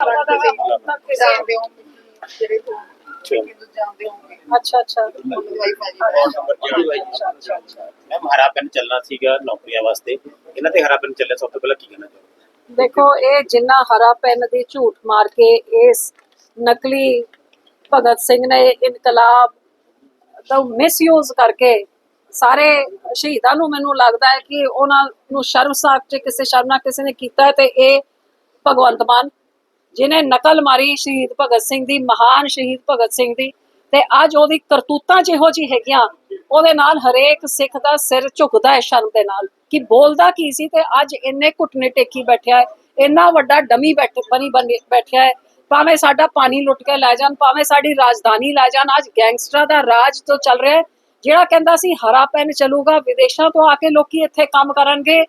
ਜਾਣਦੇ ਹੋ ਜਿਹੜੇ ਤੋਂ ਹਿੰਦੂ ਜਾਣਦੇ ਹੋਗੇ ਅੱਛਾ ਅੱਛਾ ਉਹਨੂੰ ਵਾਈਫਾਈ ਅੱਛਾ ਅੱਛਾ ਅੱਛਾ ਮੈਮ ਹਰਾ ਪੈਨ ਚੱਲਣਾ ਸੀਗਾ ਨੌਕਰੀਆਂ ਵਾਸਤੇ। ਇਹਨਾਂ ਤੇ ਹਰਾ ਪੈਨ ਚੱਲਿਆ ਸਭ ਤੋਂ ਪਹਿਲਾਂ ਕੀ ਕਹਿਣਾ ਚਾਹੋਗੇ? ਦੇਖੋ ਇਹ ਜਿੰਨਾ ਹਰਾ ਪੈਨ ਦੀ ਝੂਠ ਮਾਰ ਕੇ ਇਸ ਨਕਲੀ ਭਗਤ ਸਿੰਘ ਨੇ ਇਨਕਲਾਬ ਦਾ ਮਿਸਯੂਜ਼ ਕਰਕੇ ਸਾਰੇ ਸ਼ਹੀਦਾਂ ਨੂੰ ਮੈਨੂੰ ਲੱਗਦਾ ਹੈ ਕਿ ਉਹਨਾਂ ਨੂੰ ਸ਼ਰਮਸਾਰ ਚ ਕਿਸੇ ਸ਼ਰਮ ਨਾਲ ਕਿਸੇ ਨੇ ਕੀਤਾ ਹੈ ਤੇ ਇਹ ਭਗਵੰਤ ਮਾਨ ਜਿਨੇ ਨਕਲ ਮਾਰੀ ਸ਼ਹੀਦ ਭਗਤ ਸਿੰਘ ਦੀ, ਮਹਾਨ ਸ਼ਹੀਦ ਭਗਤ ਸਿੰਘ ਦੀ, ਤੇ ਅੱਜ ਉਹਦੀ ਕਰਤੂਤਾਂ ਜਿਹੋ ਜੀ ਹੈਗੀਆਂ, ਉਹਦੇ ਨਾਲ ਹਰੇਕ ਸਿੱਖ ਦਾ ਸਿਰ ਝੁਕਦਾ ਹੈ ਸ਼ਰਮ ਦੇ ਨਾਲ। ਕਿ ਬੋਲਦਾ ਕੀ ਸੀ ਤੇ ਅੱਜ ਇੰਨੇ ਘੁੱਟਨੇ ਟੇਕੀ ਬੈਠਿਆ ਹੈ, ਇੰਨਾ ਵੱਡਾ ਡਮੀ ਬੈਠ, ਬਣੀ ਬਣੀ ਬੈਠਿਆ ਹੈ, ਭਾਵੇਂ ਸਾਡਾ ਪਾਣੀ ਲੁੱਟ ਕੇ ਲੈ ਜਾਣ, ਭਾਵੇਂ ਸਾਡੀ ਰਾਜਧਾਨੀ ਲੈ ਜਾਣ, ਅੱਜ ਗੈਂਗਸਟਰਾਂ ਦਾ ਰਾਜ ਤੋਂ ਚੱਲ ਰਿਹਾ ਹੈ, ਜਿਹੜਾ ਕਹਿੰਦਾ ਸੀ ਹਰਾ ਪੈਨ ਚੱਲੂਗਾ, ਵਿਦੇਸ਼ਾਂ ਤੋਂ ਆ ਕੇ ਲੋਕੀ ਇੱਥੇ ਕੰਮ ਕਰਨਗੇ,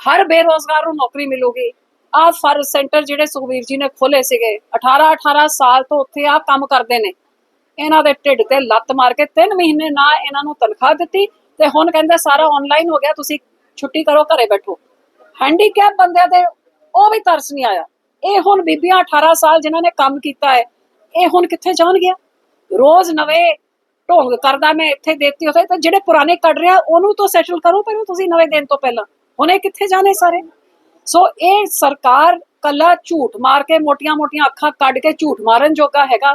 ਹਰ ਬੇਰੋਜ਼ਗਾਰ ਨੂੰ ਨੌਕਰੀ ਮਿਲੂਗੀ। ਆ ਫਰ ਸੈਂਟਰ ਜਿਹੜੇ ਸੁਖਵੀਰ ਜੀ ਨੇ ਖੋਲੇ ਸੀਗੇ 18 18 ਸਾਲ ਤੋਂ ਉੱਥੇ ਆ ਕੰਮ ਕਰਦੇ ਨੇ। ਇਹਨਾਂ ਦੇ ਢਿੱਡ ਤੇ ਲੱਤ ਮਾਰ ਕੇ 3 ਮਹੀਨੇ ਨਾ ਇਹਨਾਂ ਨੂੰ ਤਨਖਾਹ ਦਿੱਤੀ ਤੇ ਹੁਣ ਕਹਿੰਦੇ ਸਾਰਾ ਆਨਲਾਈਨ ਹੋ ਗਿਆ, ਤੁਸੀਂ ਛੁੱਟੀ ਕਰੋ, ਘਰੇ ਬੈਠੋ। ਹੈਂਡੀਕੈਪ ਬੰਦਿਆਂ ਦੇ ਉਹ ਵੀ ਤਰਸ ਨਹੀਂ ਆਇਆ। ਇਹ ਹੁਣ ਬੀਬੀਆਂ 18 ਸਾਲ ਜਿਨ੍ਹਾਂ ਨੇ ਕੰਮ ਕੀਤਾ ਹੈ, ਇਹ ਹੁਣ ਕਿੱਥੇ ਜਾਣ ਗਿਆ ਰੋਜ਼ ਨਵੇਂ ਢੋਂਗ ਕਰਦਾ ਮੈਂ ਇੱਥੇ ਦੇਤੀ ਹੋਤੇ ਤੇ ਜਿਹੜੇ ਪੁਰਾਣੇ ਕੱਢ ਰਿਹਾ, ਉਹਨੂੰ ਤਾਂ ਸੈਟਲ ਕਰੋ ਪਹਿਲਾਂ ਤੁਸੀਂ ਨਵੇਂ ਦਿਨ ਤੋਂ ਪਹਿਲਾਂ। ਹੁਣ ਇਹ ਕਿੱਥੇ ਜਾਣੇ ਸਾਰੇ? ਸੋ ਇਹ ਸਰਕਾਰ ਕੱਲਾ ਝੂਠ ਮਾਰ ਕੇ ਮੋਟੀਆਂ-ਮੋਟੀਆਂ ਅੱਖਾਂ ਕੱਢ ਕੇ ਝੂਠ ਮਾਰਨ ਜੋਗਾ ਹੈਗਾ।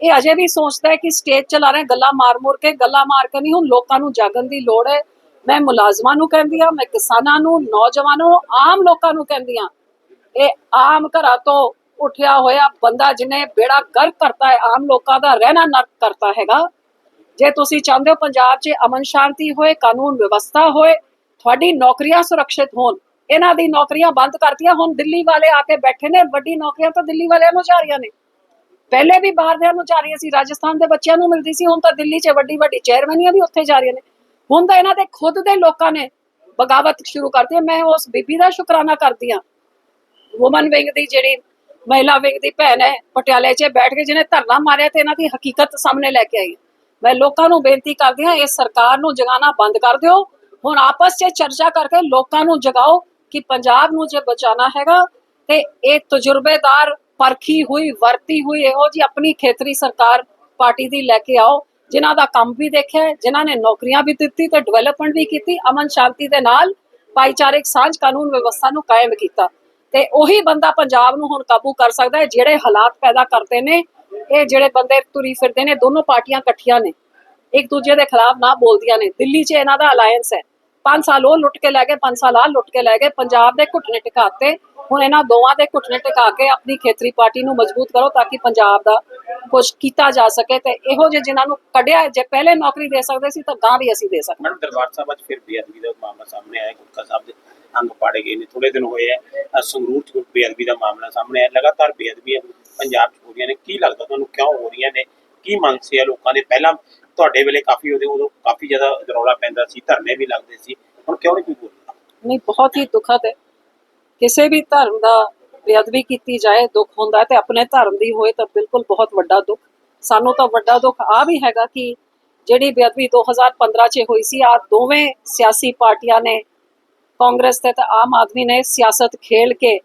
ਇਹ ਅਜੇ ਵੀ ਸੋਚਦਾ ਹੈ ਕਿ ਸਟੇਜ ਚਲਾ ਰਹੇ, ਗੱਲਾਂ ਮਾਰ-ਮੋਰ ਕੇ, ਗੱਲਾਂ ਮਾਰ ਕੇ ਨਹੀਂ, ਹੁਣ ਲੋਕਾਂ ਨੂੰ ਜਾਗਣ ਦੀ ਲੋੜ ਹੈ। ਮੈਂ ਮੁਲਾਜ਼ਮਾਂ ਨੂੰ ਕਹਿੰਦੀ ਆ ਮੈਂ ਕਿਸਾਨਾਂ ਨੂੰ, ਨੌਜਵਾਨਾਂ ਨੂੰ ਆਮ ਲੋਕਾਂ ਨੂੰ ਕਹਿੰਦੀ ਆ ਇਹ ਆਮ ਘਰਾਂ ਤੋਂ ਉੱਠਿਆ ਹੋਇਆ ਬੰਦਾ ਜਿਹਨੇ ਬੇੜਾ ਗਰਕ ਕਰਤਾ ਹੈ, ਆਮ ਲੋਕਾਂ ਦਾ ਰਹਿਣਾ ਨਰਕ ਕਰਤਾ ਹੈਗਾ। ਜੇ ਤੁਸੀਂ ਚਾਹੁੰਦੇ ਹੋ ਪੰਜਾਬ 'ਚ ਅਮਨ ਸ਼ਾਂਤੀ ਹੋਏ, ਕਾਨੂੰਨ ਵਿਵਸਥਾ ਹੋਏ, ਤੁਹਾਡੀ ਨੌਕਰੀਆਂ ਸੁਰੱਖਿਅਤ ਹੋਣ ਇਹਨਾਂ ਦੀ ਨੌਕਰੀਆਂ ਬੰਦ ਕਰਤੀਆਂ, ਹੁਣ ਦਿੱਲੀ ਵਾਲੇ ਆ ਕੇ ਬੈਠੇ ਨੇ, ਵੱਡੀ ਨੌਕਰੀਆਂ ਤਾਂ ਦਿੱਲੀ ਵਾਲਿਆਂ ਨੂੰ ਜਾ ਰਹੀਆਂ ਨੇ। ਪਹਿਲੇ ਵੀ ਬਾਹਰ ਦੇ ਨੂੰ ਜਾ ਰਹੀਆਂ ਸੀ, ਰਾਜਸਥਾਨ ਦੇ ਬੱਚਿਆਂ ਨੂੰ ਮਿਲਦੀ ਸੀ, ਹੁਣ ਤਾਂ ਦਿੱਲੀ 'ਚ ਵੱਡੀ ਵੱਡੀ ਚੇਅਰਮੈਨੀਆਂ ਵੀ ਉੱਥੇ ਜਾ ਰਹੀਆਂ ਨੇ। ਹੁਣ ਤਾਂ ਇਹਨਾਂ ਦੇ ਖੁਦ ਦੇ ਲੋਕਾਂ ਨੇ ਬਗਾਵਤ ਸ਼ੁਰੂ ਕਰਤੀ ਮੈਂ ਉਸ ਬੀਬੀ ਦਾ ਸ਼ੁਕਰਾਨਾ ਕਰਦੀ ਹਾਂ। ਵੂਮਨ ਵਿੰਗ ਦੀ ਜਿਹੜੀ ਮਹਿਲਾ ਵਿੰਗ ਦੀ ਭੈਣ ਹੈ, ਪਟਿਆਲੇ 'ਚ ਬੈਠ ਕੇ ਜਿਹਨੇ ਧਰਨਾ ਮਾਰਿਆ ਤੇ ਇਹਨਾਂ ਦੀ ਹਕੀਕਤ ਸਾਹਮਣੇ ਲੈ ਕੇ ਆਈ। ਹੈ। ਮੈਂ ਲੋਕਾਂ ਨੂੰ ਬੇਨਤੀ ਕਰਦੀ ਹਾਂ ਇਸ ਸਰਕਾਰ ਨੂੰ ਜਗਾਉਣਾ ਬੰਦ ਕਰ ਦਿਓ। ਹੁਣ ਆਪਸ 'ਚ ਚਰਚਾ ਕਰਕੇ ਲੋਕਾਂ ਨੂੰ ਜਗਾਓ ਕਿ ਪੰਜਾਬ ਨੂੰ ਜੇ ਬਚਾਉਣਾ ਹੈਗਾ ਤੇ ਇਹ ਤਜਰਬੇਦਾਰ ਪਰਖੀ ਹੋਈ, ਵਰਤੀ ਹੋਈ, ਇਹੋ ਜੀ ਆਪਣੀ ਖੇਤਰੀ ਸਰਕਾਰ ਪਾਰਟੀ ਦੀ ਲੈ ਕੇ ਆਓ, ਜਿਨ੍ਹਾਂ ਦਾ ਕੰਮ ਵੀ ਦੇਖਿਆ ਜਿਨ੍ਹਾਂ ਨੇ ਨੌਕਰੀਆਂ ਵੀ ਦਿੱਤੀ ਤੇ ਡਿਵੈਲਪਮੈਂਟ ਵੀ ਕੀਤੀ, ਅਮਨ ਸ਼ਾਂਤੀ ਦੇ ਨਾਲ ਭਾਈਚਾਰਕ ਸਾਂਝ ਕਾਨੂੰਨ ਵਿਵਸਥਾ ਨੂੰ ਕਾਇਮ ਕੀਤਾ। ਤੇ ਉਹੀ ਬੰਦਾ ਪੰਜਾਬ ਨੂੰ ਹੁਣ ਕਾਬੂ ਕਰ ਸਕਦਾ ਹੈ, ਜਿਹੜੇ ਹਾਲਾਤ ਪੈਦਾ ਕਰਦੇ ਨੇ, ਇਹ ਜਿਹੜੇ ਬੰਦੇ ਤੁਰੀ ਫਿਰਦੇ ਨੇ, ਦੋਨੋਂ ਪਾਰਟੀਆਂ ਇਕੱਠੀਆਂ ਨੇ, ਇੱਕ ਦੂਜੇ ਦੇ ਖਿਲਾਫ ਨਾ ਬੋਲਦੀਆਂ ਨੇ। ਦਿੱਲੀ 'ਚ ਇਹਨਾਂ ਦਾ ਅਲਾਈਅੰਸ ਹੈ। 5 ਸਾਲ ਉਹ ਲੁੱਟ ਕੇ ਲੈ ਗਏ 5 ਸਾਲ ਆ ਲੁੱਟ ਕੇ ਲੈ ਗਏ। ਪੰਜਾਬ ਦੇ ਘੁੱਟਨੇ ਟਿਕਾਤੇ। ਹੁਣ ਇਹਨਾਂ ਦੋਵਾਂ ਦੇ ਘੁੱਟਨੇ ਟਿਕਾ ਕੇ ਆਪਣੀ ਖੇਤਰੀ ਪਾਰਟੀ ਨੂੰ ਮਜ਼ਬੂਤ ਕਰੋ ਤਾਂ ਕਿ ਪੰਜਾਬ ਦਾ ਕੁਝ ਕੀਤਾ ਜਾ ਸਕੇ ਤੇ ਇਹੋ ਜਿਹੇ ਜਿਨ੍ਹਾਂ ਨੂੰ ਕੱਢਿਆ, ਜੇ ਪਹਿਲੇ ਨੌਕਰੀ ਦੇ ਸਕਦੇ ਸੀ ਤਾਂ ਗਾਂ ਵੀ ਅਸੀਂ ਦੇ ਸਕਦੇ। ਮੈਡਮ, ਦਰਬਾਰ ਸਾਹਿਬ ਅੱਜ ਫਿਰ ਬੇਅਦਬੀ ਦਾ ਮਾਮਲਾ ਸਾਹਮਣੇ ਆਇਆ। ਗੁਟਕਾ ਸਾਹਿਬ ਦੇ ਅੰਗ ਪਾੜੇ ਗਏ ਨੇ ਥੋੜੇ ਦਿਨ ਹੋਏ ਆ। ਸੰਗਰੂਰ ਚ ਬੇਅਦਬੀ ਦਾ ਮਾਮਲਾ ਸਾਹਮਣੇ ਆਇਆ। ਲਗਾਤਾਰ ਬੇਅਦਬੀਆਂ ਪੰਜਾਬ ਚ ਹੋ ਰਹੀਆਂ ਨੇ। ਕੀ ਲੱਗਦਾ ਤੁਹਾਨੂੰ ਕਿਉਂ ਹੋ ਰਹੀਆਂ ਨੇ? ਕੀ ਮੰਗ ਸੀ ਆ ਲੋਕਾਂ ਦੇ? ਪਹਿਲਾਂ ਤੁਹਾਡੇ ਵੇਲੇ ਕਾਫੀ ਉਹਦੇ ਉਦੋਂ ਕਾਫੀ ਜ਼ਿਆਦਾ ਰੌਲਾ ਪੈਂਦਾ ਸੀ, ਧਰਨੇ ਵੀ ਲੱਗਦੇ ਸੀ। ਹੁਣ ਕਿਉਂ ਨਹੀਂ ਕੋਈ ਬੋਲਦਾ? ਨਹੀਂ, ਬਹੁਤ ਹੀ ਦੁਖਦ ਹੈ। ਕਿਸੇ ਵੀ ਧਰਮ ਦਾ ਬੇਅਦਬੀ ਕੀਤੀ ਜਾਏ, ਦੁੱਖ ਹੁੰਦਾ ਤੇ ਆਪਣੇ ਧਰਮ ਦੀ ਹੋਏ ਤਾਂ ਬਿਲਕੁਲ ਬਹੁਤ ਵੱਡਾ ਦੁੱਖ। ਸਾਨੂੰ ਤਾਂ ਵੱਡਾ ਦੁੱਖ ਆ ਵੀ ਹੈਗਾ ਕਿ ਜਿਹੜੀ ਬੇਅਦਬੀ 2015 ਚ ਹੋਈ ਸੀ, ਆ ਦੋਵੇਂ ਸਿਆਸੀ ਪਾਰਟੀਆਂ ਨੇ, ਕਾਂਗਰਸ ਤੇ ਆਮ ਆਦਮੀ ਨੇ ਸਿਆਸਤ ਖੇਲ ਕੇ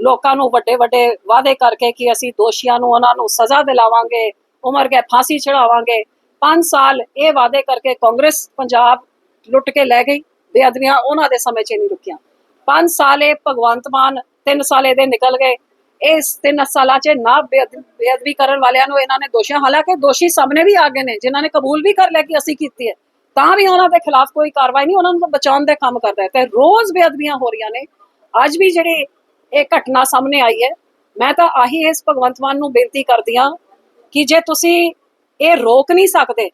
ਲੋਕਾਂ ਨੂੰ ਵੱਡੇ ਵੱਡੇ ਵਾਅਦੇ ਕਰਕੇ ਕਿ ਅਸੀਂ ਦੋਸ਼ੀਆਂ ਨੂੰ, ਉਹਨਾਂ ਨੂੰ ਸਜ਼ਾ ਦਿਲਾਵਾਂਗੇ। ਉਮਰ ਕੇ ਫਾਂਸੀ ਛੜਾਵਾਂਗੇ 5 ਸਾਲ ਇਹ ਵਾਅਦੇ ਕਰਕੇ ਕਾਂਗਰਸ ਪੰਜਾਬ ਲੁੱਟ ਕੇ ਲੈ ਗਈ। ਬੇਅਦਬੀਆਂ ਉਹਨਾਂ ਦੇ ਸਮੇਂ 'ਚ ਨਹੀਂ ਰੁਕੀਆਂ। 5 ਸਾਲ ਇਹ ਭਗਵੰਤ ਮਾਨ 3 ਸਾਲ ਇਹਦੇ ਨਿਕਲ ਗਏ। ਇਸ 3 ਸਾਲਾਂ 'ਚ ਨਾ ਬੇਅਦ- ਬੇਅਦਬੀ ਕਰਨ ਵਾਲਿਆਂ ਨੂੰ ਇਹਨਾਂ ਨੇ ਦੋਸ਼ੀਆਂ, ਹਾਲਾਂਕਿ ਦੋਸ਼ੀ ਸਾਹਮਣੇ ਵੀ ਆ ਗਏ ਨੇ, ਜਿਨ੍ਹਾਂ ਨੇ ਕਬੂਲ ਵੀ ਕਰ ਲਿਆ ਕਿ ਅਸੀਂ ਕੀਤੀ ਹੈ। ਤਾਂ ਵੀ ਉਹਨਾਂ ਦੇ ਖਿਲਾਫ ਕੋਈ ਕਾਰਵਾਈ ਨਹੀਂ, ਉਹਨਾਂ ਨੂੰ ਬਚਾਉਣ ਦੇ ਕੰਮ ਕਰਦਾ ਹੈ। ਤੇ ਰੋਜ਼ ਬੇਅਦਬੀਆਂ ਹੋ ਰਹੀਆਂ ਨੇ। ਅੱਜ ਵੀ ਜਿਹੜੀ ਇਹ ਘਟਨਾ ਸਾਹਮਣੇ ਆਈ ਹੈ, ਮੈਂ ਤਾਂ ਆਹੀ ਇਸ ਭਗਵੰਤ ਮਾਨ ਨੂੰ ਬੇਨਤੀ ਕਰਦੀ ਹਾਂ ਕਿ ਜੇ ਤੁਸੀਂ ਇਹ ਰੋਕ ਨਹੀਂ ਸਕਦੇ,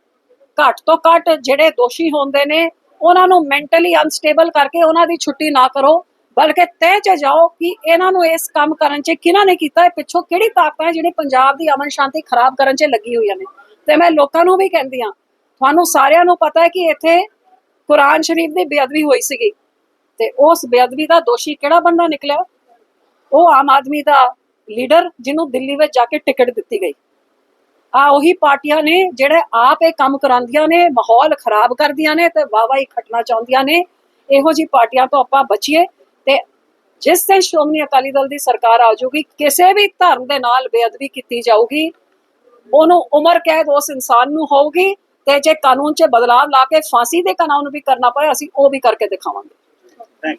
ਘੱਟ ਤੋਂ ਘੱਟ ਜਿਹੜੇ ਦੋਸ਼ੀ ਹੁੰਦੇ ਨੇ, ਉਹਨਾਂ ਨੂੰ ਮੈਂਟਲੀ ਅਨਸਟੇਬਲ ਕਰਕੇ ਉਹਨਾਂ ਦੀ ਛੁੱਟੀ ਨਾ ਕਰੋ, ਬਲਕਿ ਤੈਅ 'ਚ ਜਾਓ ਕਿ ਇਹਨਾਂ ਨੂੰ ਇਸ ਕੰਮ ਕਰਨ 'ਚ ਕਿਹਨਾਂ ਨੇ ਕੀਤਾ ਹੈ ਪਿੱਛੋਂ ਕਿਹੜੀ ਤਾਕਤਾਂ ਹੈ ਜਿਹੜੀ ਪੰਜਾਬ ਦੀ ਅਮਨ ਸ਼ਾਂਤੀ ਖਰਾਬ ਕਰਨ 'ਚ ਲੱਗੀ ਹੋਈਆਂ ਨੇ। ਤੇ ਮੈਂ ਲੋਕਾਂ ਨੂੰ ਵੀ ਕਹਿੰਦੀ ਹਾਂ, ਤੁਹਾਨੂੰ ਸਾਰਿਆਂ ਨੂੰ ਪਤਾ ਹੈ ਕਿ ਇੱਥੇ ਕੁਰਾਨ ਸ਼ਰੀਫ ਦੀ ਬੇਅਦਬੀ ਹੋਈ ਸੀਗੀ। ਤੇ ਉਸ ਬੇਅਦਬੀ ਦਾ ਦੋਸ਼ੀ ਕਿਹੜਾ ਬੰਦਾ ਨਿਕਲਿਆ? ਉਹ ਆਮ ਆਦਮੀ ਦਾ ਲੀਡਰ ਜਿਹਨੂੰ ਦਿੱਲੀ ਵਿੱਚ ਜਾ ਕੇ ਟਿਕਟ ਦਿੱਤੀ ਗਈ। ਆ ਉਹੀ ਪਾਰਟੀਆਂ ਨੇ ਜਿਹੜੇ ਆਪ ਇਹ ਕੰਮ ਕਰਾਉਂਦੀਆਂ ਨੇ, ਮਾਹੌਲ ਖਰਾਬ ਕਰਦੀਆਂ ਨੇ ਤੇ ਵਾਵਾ ਹੀ ਖਟਣਾ ਚਾਹੁੰਦੀਆਂ ਨੇ। ਇਹੋ ਜੀ ਪਾਰਟੀਆਂ ਤੋਂ ਆਪਾਂ ਬਚੀਏ ਤੇ ਜਿਸ ਦਿਨ ਸ਼੍ਰੋਮਣੀ ਅਕਾਲੀ ਦਲ ਦੀ ਸਰਕਾਰ ਆ ਜਾਊਗੀ, ਕਿਸੇ ਵੀ ਧਰਮ ਦੇ ਨਾਲ ਬੇਅਦਬੀ ਕੀਤੀ ਜਾਊਗੀ, ਉਹਨੂੰ ਉਮਰ ਕੈਦ ਉਸ ਇਨਸਾਨ ਨੂੰ ਹੋਊਗੀ ਤੇ ਜੇ ਕਾਨੂੰਨ 'ਚ ਬਦਲਾਅ ਲਾ ਕੇ ਫਾਂਸੀ ਦੇ ਕਾਨੂੰਨ ਵੀ ਕਰਨਾ ਪਏ, ਅਸੀਂ ਉਹ ਵੀ ਕਰਕੇ ਦਿਖਾਵਾਂਗੇ।